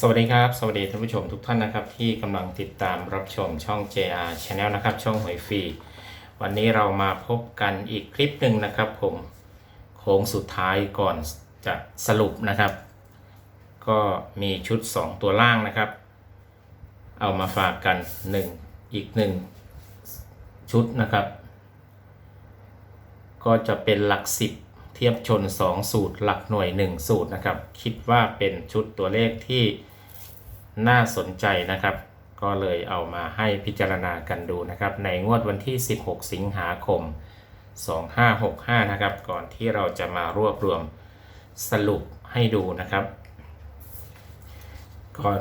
สวัสดีครับ สวัสดีท่านผู้ชมทุกท่านนะครับ ที่กำลังติดตามรับชมช่อง JR Channel นะครับ ช่องหวยฟรีวันนี้เรามาพบกันอีกคลิปหนึ่งนะครับ ผมโค้งสุดท้ายก่อนจะสรุปนะครับ ก็มีชุด 2 ตัวล่างนะครับ เอามาฝากกัน 1 อีก 1 ชุดนะครับ ก็จะเป็นหลักสิบ เทียบชน 2 สูตรหลักหน่วย 1 สูตรนะครับ คิดว่าเป็นชุดตัวเลขที่น่าสนใจนะครับ ก็เลยเอามาให้พิจารณากันดูนะครับ ในงวดวันที่ 16 สิงหาคม 2565 นะครับ ก่อนที่เราจะมารวบรวมสรุปให้ดูนะครับ ก่อน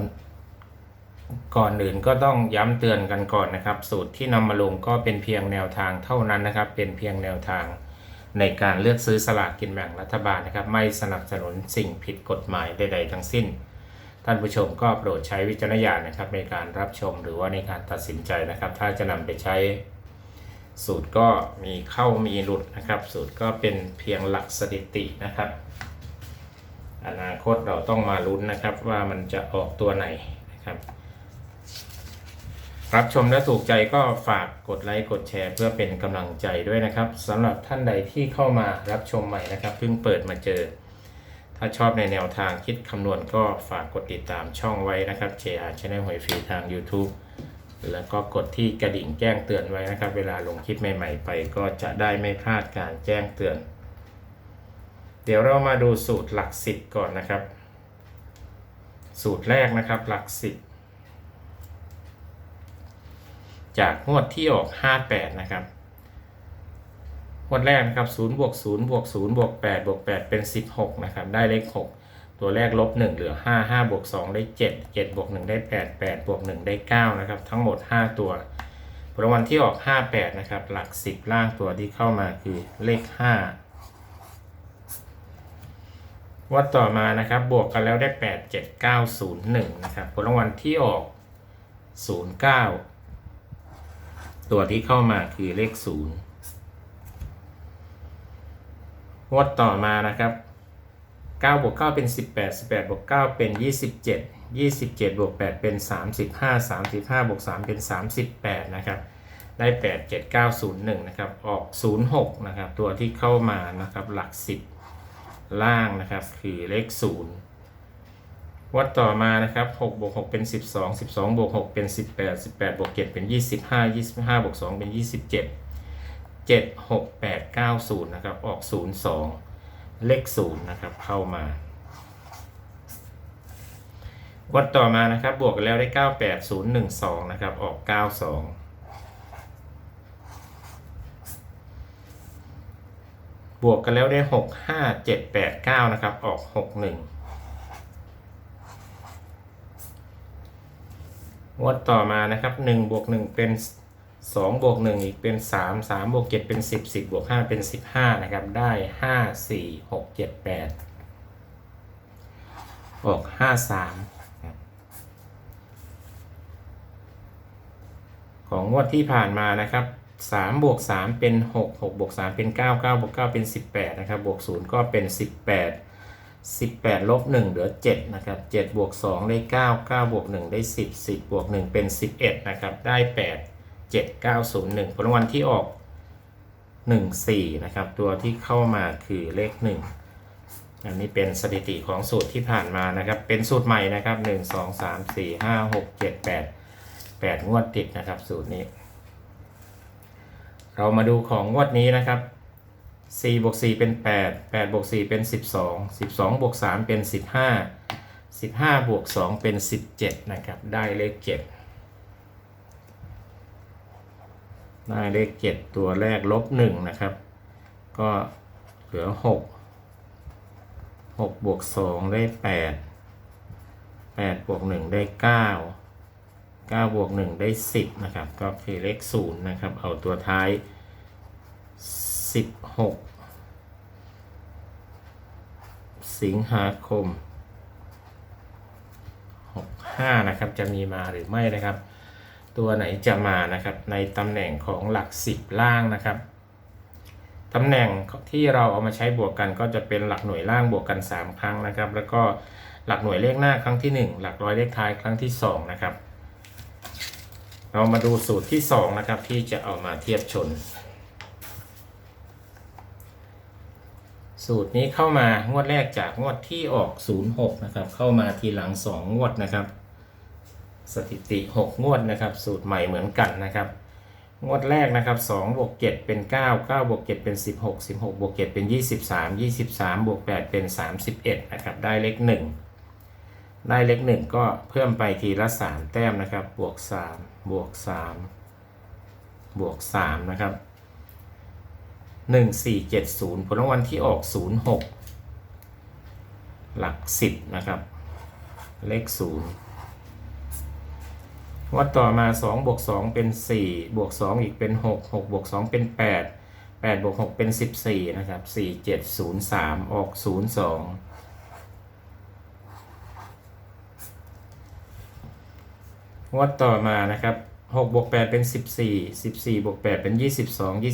ก่อนอื่นก็ต้องย้ำเตือนกันก่อนนะครับ สูตรที่นำมาลงก็เป็นเพียงแนวทางเท่านั้นนะครับ เป็นเพียงแนวทาง ในการเลือกซื้อสลากกินแบ่งรัฐบาลนะครับ ไม่สนับสนุนสิ่งผิดกฎหมายใด ๆ ทั้งสิ้น ท่านผู้ชมก็โปรดใช้วิจารณญาณนะครับ ในการรับชมหรือว่าในการตัดสินใจนะครับ ถ้าจะนำไปใช้ สูตรก็มีเข้ามีหลุดนะครับ สูตรก็เป็นเพียงหลักสถิตินะครับ อนาคตเราต้องมาลุ้นนะครับว่ามันจะออกตัวไหนนะครับ รับชมและถูกใจก็ฝากกดไลค์กดแชร์ เพื่อเป็นกำลังใจด้วยนะครับสำหรับท่านใดที่เข้ามารับชมใหม่นะครับเพิ่งเปิดมาเจอ ถ้าชอบในแนวทางคิดคำนวณก็ฝากกดติดตามช่องไว้นะครับ JR Channel หวยฟรีทาง YouTube แล้วก็กดที่กระดิ่งแจ้งเตือนไว้นะครับ เวลาลงคลิปใหม่ ๆ ไป ก็จะได้ไม่พลาดการแจ้งเตือน เดี๋ยวเรามาดูสูตรหลักสิบก่อนนะครับ สูตรแรกนะครับหลักสิบ จากงวดที่ออก 58 นะครับงวดแรกนะครับ0บวก0บวก0บวก8บวก8เป็น 16 นะครับ ได้เลข 6 ตัวแรกลบ 1 เหลือ 5 5บวก2ได้ 7 7บวก1ได้ 8 8บวก1ได้ 9 นะครับ ทั้งหมด 5 ตัวรางวัลที่ออก 58 นะครับ หลัก 10 ล่างตัวที่เข้ามาคือเลข 5 วัดต่อมานะครับ บวกกันแล้วได้ 8 7 9 0 1 นะครับ ผลรางวัลที่ออก 09 ตัวที่เข้ามาคือเลขศูนย์งวดต่อมานะครับ 9 บวก 9 เป็น 18 18 บวก 9 เป็น 27 27 บวก 8 เป็น 35 35 บวก 3 เป็น 38 นะครับ ได้ 8 7 9 0 1 นะครับ ออก 06 นะครับ ตัวที่เข้ามานะครับ หลัก 10 ล่างนะครับ คือเลข 0 วัดต่อมานะครับ6บวก6เป็น 12 12บวก6เป็น 18 18บวก7เป็น 25 25บวก2เป็น 27 7 6 8 9 0นะครับออก 02 เลข0นะครับเข้ามา วัดต่อมานะครับบวกแล้วได้ 98 0 1 2นะครับออก 92บวกกันแล้วได้ 6 5 7 8 9 นะครับ ออก 61 งวดต่อมานะครับ1บวก1เป็น 2 บวก 1 อีกเป็น 3 3 บวก 7 เป็น 10 10 บวก 5 เป็น 15 นะครับ ได้ 5 4 6 7 8 ออก 5 3 ของงวดที่ผ่านมานะครับ3บวก3เป็น 6 6บวก3เป็น 9 9บวก9เป็น 18 นะครับ บวก 0 ก็เป็น 18 18ลบ1เหลือ 7 นะครับ 7 บวก 2 ได้ 9 9 บวก 1 ได้ 10 10 บวก 1 เป็น 11 นะครับ ได้ 8 7 9 0 1 ผลรางวัลที่ออก 1 4 นะครับ ตัวที่เข้ามาคือเลข 1 อันนี้เป็นสถิติของสูตรที่ผ่านมานะครับ เป็นสูตรใหม่นะครับ 1 2 3 4 5 6 7 8 8 งวดติดนะครับ สูตรนี้ เรามาดูของงวดนี้นะครับ 4บวก4เป็น 8 8บวก4เป็น 12 12บวก3เป็น 15 15บวก2เป็น 17 นะครับ ได้เลข 7 ได้เลข 7 ตัวแรกลบ1นะครับ ก็เหลือ 6 6บวก2ได้ 8 8บวก1ได้ 9 9บวก1ได้ 10 นะครับ ก็คือเลข0นะครับ เอาตัวท้าย 16สิงหาคม65นะครับจะมีมาหรือไม่นะครับ ตัวไหนจะมานะครับในตำแหน่งของหลัก10ล่างนะครับตำแหน่งที่เราเอามาใช้บวกกันก็จะเป็นหลักหน่วยล่างบวกกัน 3 ครั้งนะครับ แล้วก็หลักหน่วยเลขหน้าครั้งที่หนึ่งหลักร้อยเลขท้ายครั้งที่สองนะครับ เรามาดูสูตรที่สองนะครับ ที่จะเอามาเทียบชน สูตรนี้เข้ามางวดแรกจากงวดที่ออก 06 นะครับ เข้ามาทีหลัง 2 งวดนะครับ สถิติ 6 งวดนะครับ สูตรใหม่เหมือนกันนะครับ งวดแรกนะครับ2บวก7เป็น 9 9บวก7เป็น 16 16บวก7เป็น 23 23บวก8เป็น 31 นะครับ ได้เลข 1 ได้เลข 1 ก็เพิ่มไปทีละ 3 แต้มนะครับ บวก 3 บวก 3 บวก 3 นะครับ 1470 ผลรางวัลที่ออก 06 หลัก 10 นะครับ เลข0งวดต่อมา 2 บวก 2 เป็น 4 บวก 2 อีกเป็น 6 6 บวก 2 เป็น 8 8 บวก 6 เป็น 14 นะครับ 4 7 0 3 ออก 0 2งวดต่อมานะครับ 6บวก8เป็น14 14บวก8เป็น22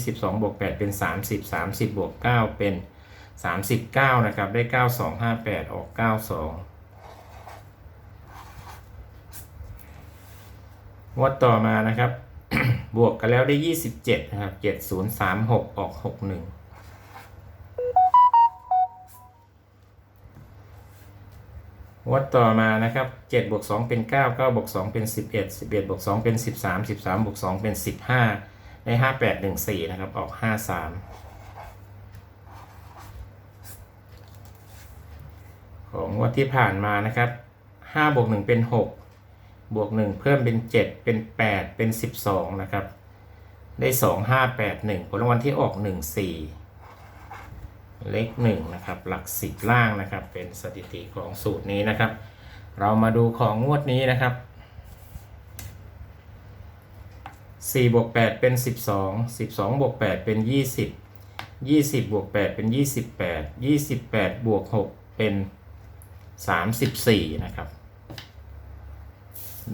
22บวก8เป็น30 30บวก9เป็น39นะครับ ได้9258ออก92งวดต่อมานะครับ บวกกันแล้วได้27นะครับ7036ออก61ง วัดต่อมานะครับ7บวก2เป็น 9 9บวก2เป็น 11 11บวก2เป็น 13 13บวก2เป็น 15ได้5814 นะครับ ออก 53 ของงวดที่ผ่านมานะครับ5บวก1เป็น 6 บวก 1 เพิ่มเป็น 7 เป็น 8 เป็น 12 นะครับ ได้ 2 5 8 1ผลรางวัลที่ออก 1 4 เลขหนึ่งนะครับ หลักสิบล่างนะครับ เป็นสถิติของสูตรนี้นะครับ เรามาดูของงวดนี้นะครับ4บวก8เป็น 12 12บวก8เป็น 20 20บวก8เป็น 28 28บวก6เป็น 34 นะครับ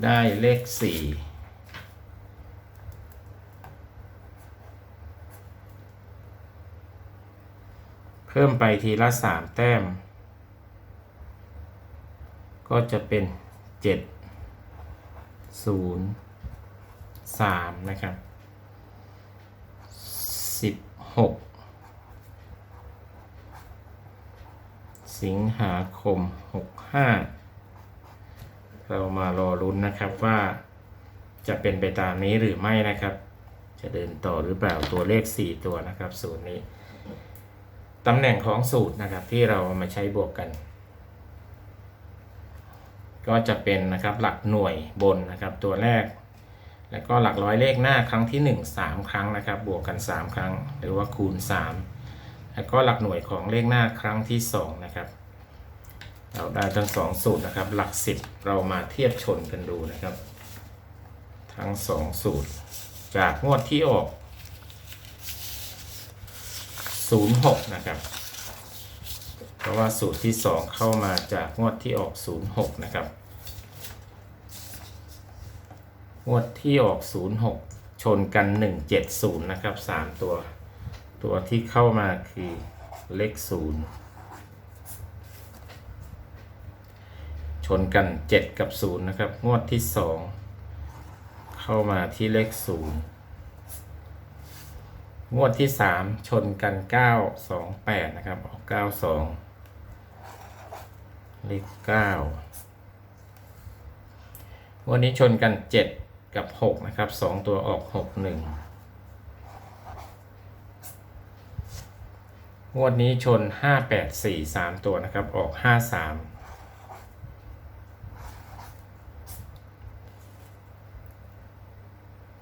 ได้เลข 4 พิ่มไปทีละสามแต้ม ก็จะเป็นเจ็ดศูนย์สามนะครับสิบหกสิงหาคมหกห้าเรามารอรุ้นนะครับว่าจะเป็นไปตามนี้หรือไม่นะครับ จะเดินต่อหรือเปล่าตัวเลข 4 ตัวนะครับสูตรนี้ ตำแหน่งของสูตรนะครับที่เราเอามาใช้บวกกัน ก็จะเป็นนะครับหลักหน่วยบนนะครับตัวแรก แล้วก็หลักร้อยเลขหน้าครั้งที่ 1 3 ครั้งนะครับ บวกกัน 3 ครั้ง หรือว่าคูณ 3 แล้วก็หลักหน่วยของเลขหน้าครั้งที่ 2 นะครับ เราได้ทั้ง 2 สูตรนะครับ หลัก 10 เรามาเทียบชนกันดูนะครับ ทั้ง 2 สูตร จากงวดที่ออก 06 นะครับ เพราะว่าสูตรที่ 2 เข้ามาจากงวดที่ออก 06 นะครับ งวดที่ออก 06 ชนกัน 170 นะครับ 3 ตัว ตัวที่เข้ามาคือเลข 0 ชนกัน 7 กับ 0 นะครับ งวดที่ 2 เข้ามาที่เลข 0 งวดที่3ชนกัน9 2 8นะครับออก9 2เลข9วันนี้ชนกัน7กับ6นะครับ2ตัวออก6 1งวดนี้ชน5 8 4 3ตัวนะครับออก5 3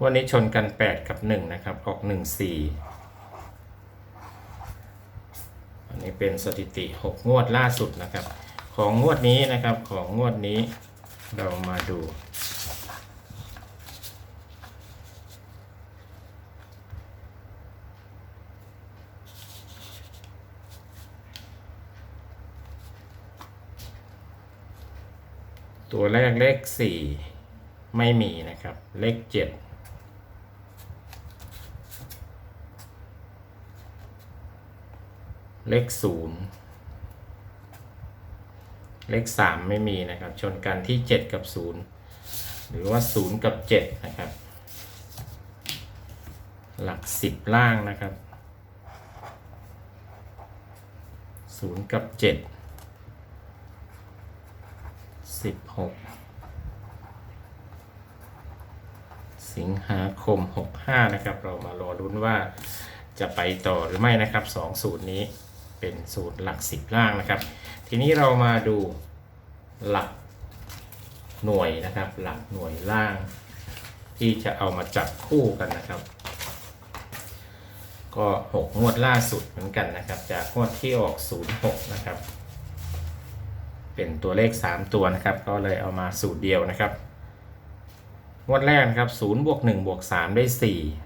วันนี้ชนกัน 8 กับ 1 นะครับ ออก 1 4 อันนี้เป็นสถิติ 6 งวดล่าสุดนะครับ ของงวดนี้นะครับของงวดนี้เรามาดู ตัวแรกเลข 4 ไม่มีนะครับ เลข 7 เลขศูนย์เลข3ไม่มีนะครับ ชนกันที่7กับ0หรือว่า0กับ7นะครับ หลัก10ล่างนะครับ0กับ7 16สิงหาคม 65 นะครับ เรามารอรุ้นว่าจะไปต่อหรือไม่นะครับ 2 สูตรนี้ เป็นสูตรหลัก 10 ล่างนะครับ ทีนี้เรามาดูหลักหน่วยนะครับ หลักหน่วยล่าง ที่จะเอามาจับคู่กันนะครับ ก็ 6 งวดล่าสุดเหมือนกันนะครับ จากงวดที่ออก 06 นะครับ เป็นตัวเลข 3 ตัวนะครับ ก็เลยเอามาสูตรเดียวนะครับ งวดแรกนะครับ0บวก1บวก3ได้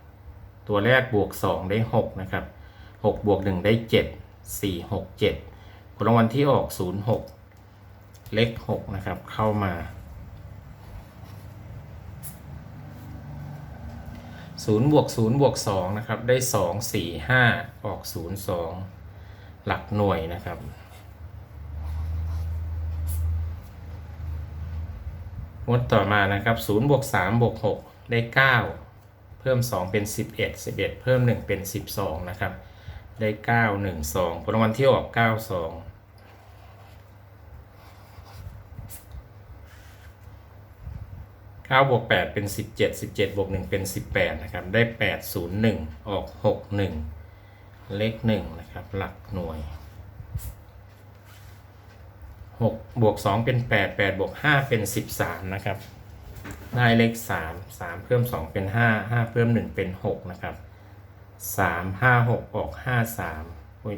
4 ตัวแรกบวก 2 ได้ 6 นะครับ6บวก1ได้ 7 4 6 7ผลรางวัลที่ออก 0 6 เลข 6 นะครับ เข้ามา 0 บวก 0 บวก 2 นะครับ ได้ 2 4 5 ออก 0 2 หลักหน่วยนะครับงวดต่อมานะครับ0บวก3บวก6ได้ 9 เพิ่ม 2 เป็น 11 11 เพิ่ม 1 เป็น 12 นะครับ ได้เก้าหนึ่งสองผลรางวัลที่ออกเก้าสองเก้าบวกแปดเป็นสิบเจ็ดสิบเจ็ดบวกหนึ่งเป็นสิบแปดนะครับ ได้แปดศูนย์หนึ่งออกหกหนึ่งเลขหนึ่งนะครับ หลักหน่วยหกบวกสองเป็นแปดแปดบวกห้าเป็นสิบสามนะครับ ได้เลขสามสามเพิ่มสองเป็นห้าห้าเพิ่มหนึ่งเป็นหกนะครับ 3 5 6ออก5 3อุ้ย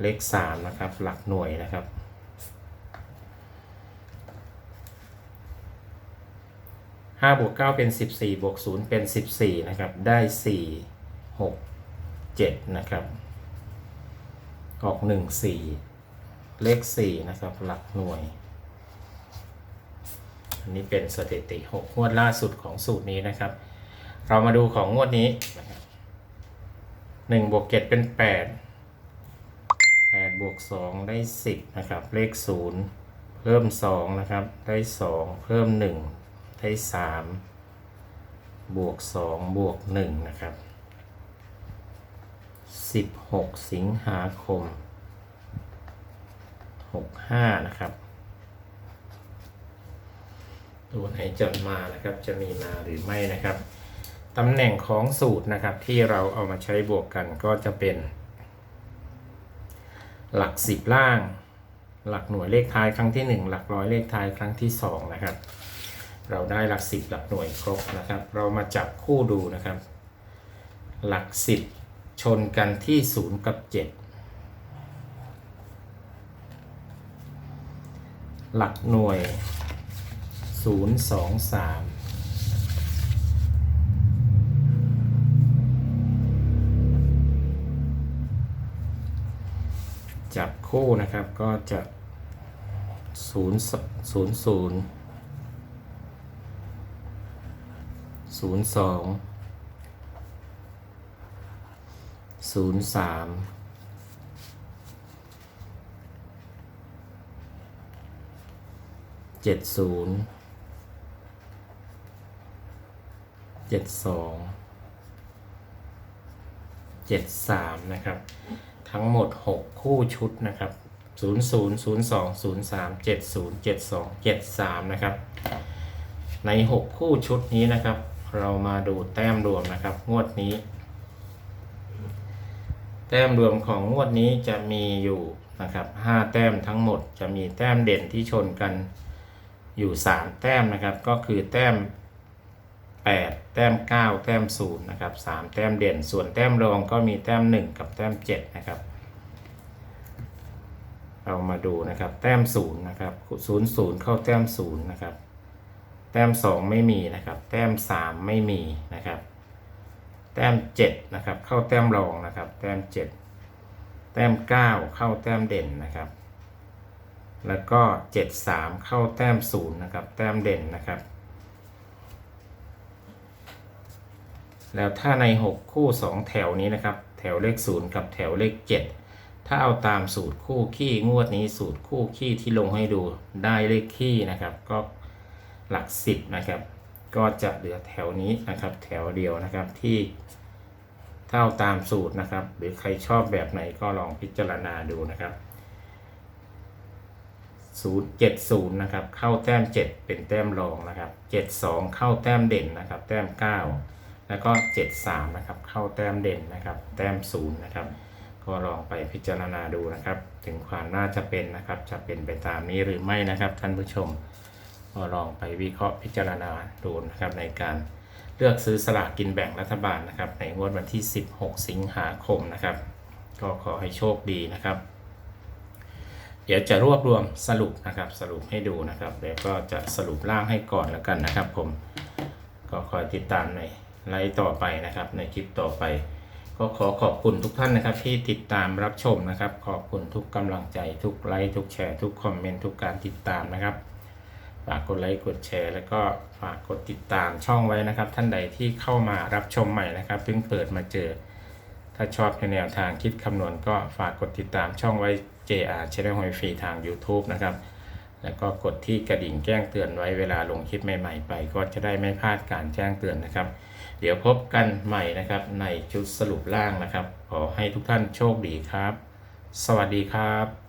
เลข3นะครับ หลักหน่วยนะครับ5บวก9เป็น14บสี่บวก0เป็น14นะครับ ได้4 6 7นะครับ ออก1 4เลข4นะครับ หลักหน่วย อันนี้เป็นสถิติ6งวดล่าสุดของสูตรนี้นะครับ เรามาดูของงวดนี้นะครับ 1บวก7เป็น 8 8บวก2ได้ 10 นะครับ เลข 0 เพิ่ม 2 นะครับ ได้ 2 เพิ่ม 1 ได้ 3 บวก 2 บวก 1 นะครับ 16 สิงหาคม 65 นะครับตัวไหนจะมานะครับ จะมีมาหรือไม่นะครับ ตำแหน่งของสูตรนะครับที่เราเอามาใช้บวกกันก็จะเป็น หลัก 10 ล่าง หลักหน่วยเลขท้ายครั้งที่ 1 หลักร้อยเลขท้ายครั้งที่ 2 นะครับ เราได้หลัก 10 หลักหน่วยครบนะครับ เรามาจับคู่ดูนะครับ หลัก 10 ชนกันที่ 0 กับ 7 หลักหน่วย 0 2 3 จับคู่นะครับก็จะศูนย์ศูนย์ศูนย์ศูนย์สองศูนย์สามเจ็ดศูนย์เจ็ดสองเจ็ดสามนะครับ ทั้งหมด 6 คู่ชุดนะครับ 0 0 0 2 0 3 7 0 7 2 7 3 นะครับ ใน 6 คู่ชุดนี้นะครับ เรามาดูแต้มรวมนะครับ งวดนี้ แต้มรวมของงวดนี้จะมีอยู่นะครับ5แต้มทั้งหมดจะมีแต้มเด่นที่ชนกันอยู่ 3 แต้มนะครับ ก็คือแต้ม 8 แต้ม 9 แต้ม0นะครับ3แต้มเด่น ส่วนแต้มรองก็มีแต้ม 1 กับแต้ม 7 นะครับ เรามาดูนะครับแต้ม0นะครับ0 0 เข้าแต้ม0นะครับแต้ม 2 ไม่มีนะครับ แต้ม 3 ไม่มีนะครับ แต้ม 7 นะครับ เข้าแต้มรองนะครับ แต้ม 7 แต้ม 9 เข้าแต้มเด่นนะครับ แล้วก็ 7 3 เข้าแต้ม0นะครับ แต้มเด่นนะครับ แล้วถ้าใน 6 คู่ 2 แถวนี้นะครับ แถวเลข 0 กับแถวเลข 7 ถ้าเอาตามสูตรคู่ขี้งวดนี้สูตรคู่ขี้ที่ลงให้ดูได้เลขขี้นะครับ ก็หลักสิบนะครับ ก็จะเหลือแถวนี้นะครับ แถวเดียวนะครับที่ถ้าเอาตามสูตรนะครับ หรือใครชอบแบบไหนก็ลองพิจารณาดูนะครับ 070 นะครับ เข้าแต้ม 7 เป็นแต้มรองนะครับ 72 เข้าแต้มเด่นนะครับ แต้ม 9 แล้วก็ 73 นะครับ เข้าแต้มเด่นนะครับ แต้ม0นะครับ ก็ลองไปพิจารณาดูนะครับ ถึงความน่าจะเป็นนะครับ จะเป็นไปตามนี้หรือไม่นะครับท่านผู้ชม ก็ลองไปวิเคราะห์พิจารณาดูนะครับในการเลือกซื้อสลากกินแบ่งรัฐบาลนะครับ ในงวดวันที่ 16 สิงหาคมนะครับ ก็ขอให้โชคดีนะครับ เดี๋ยวจะรวบรวมสรุปนะครับ สรุปให้ดูนะครับ แล้วก็จะสรุปร่างให้ก่อนแล้วกันนะครับ ผม ก็คอยติดตามใน ไลฟ์ต่อไปนะครับ ในคลิปต่อไป ก็ขอขอบคุณทุกท่านนะครับ ที่ติดตามรับชมนะครับ ขอบคุณทุกกำลังใจทุกไลค์ทุกแชร์ทุกคอมเมนต์ทุกการติดตามนะครับฝากกดไลค์กดแชร์ แล้วก็ฝากกดติดตามช่องไว้นะครับ ท่านใดที่เข้ามารับชมใหม่นะครับเพิ่งเปิดมาเจอ ถ้าชอบในแนวทางคิดคำนวณก็ฝากกดติดตามช่องไว้ JR Channel หอยฟรีทาง YouTube นะครับ แล้วก็กดที่กระดิ่งแจ้งเตือนไว้เวลาลงคลิปใหม่ๆไป ก็จะได้ไม่พลาดการแจ้งเตือนนะครับ เดี๋ยวพบกันใหม่นะครับในชุดสรุปล่างนะครับ ขอให้ทุกท่านโชคดีครับ สวัสดีครับ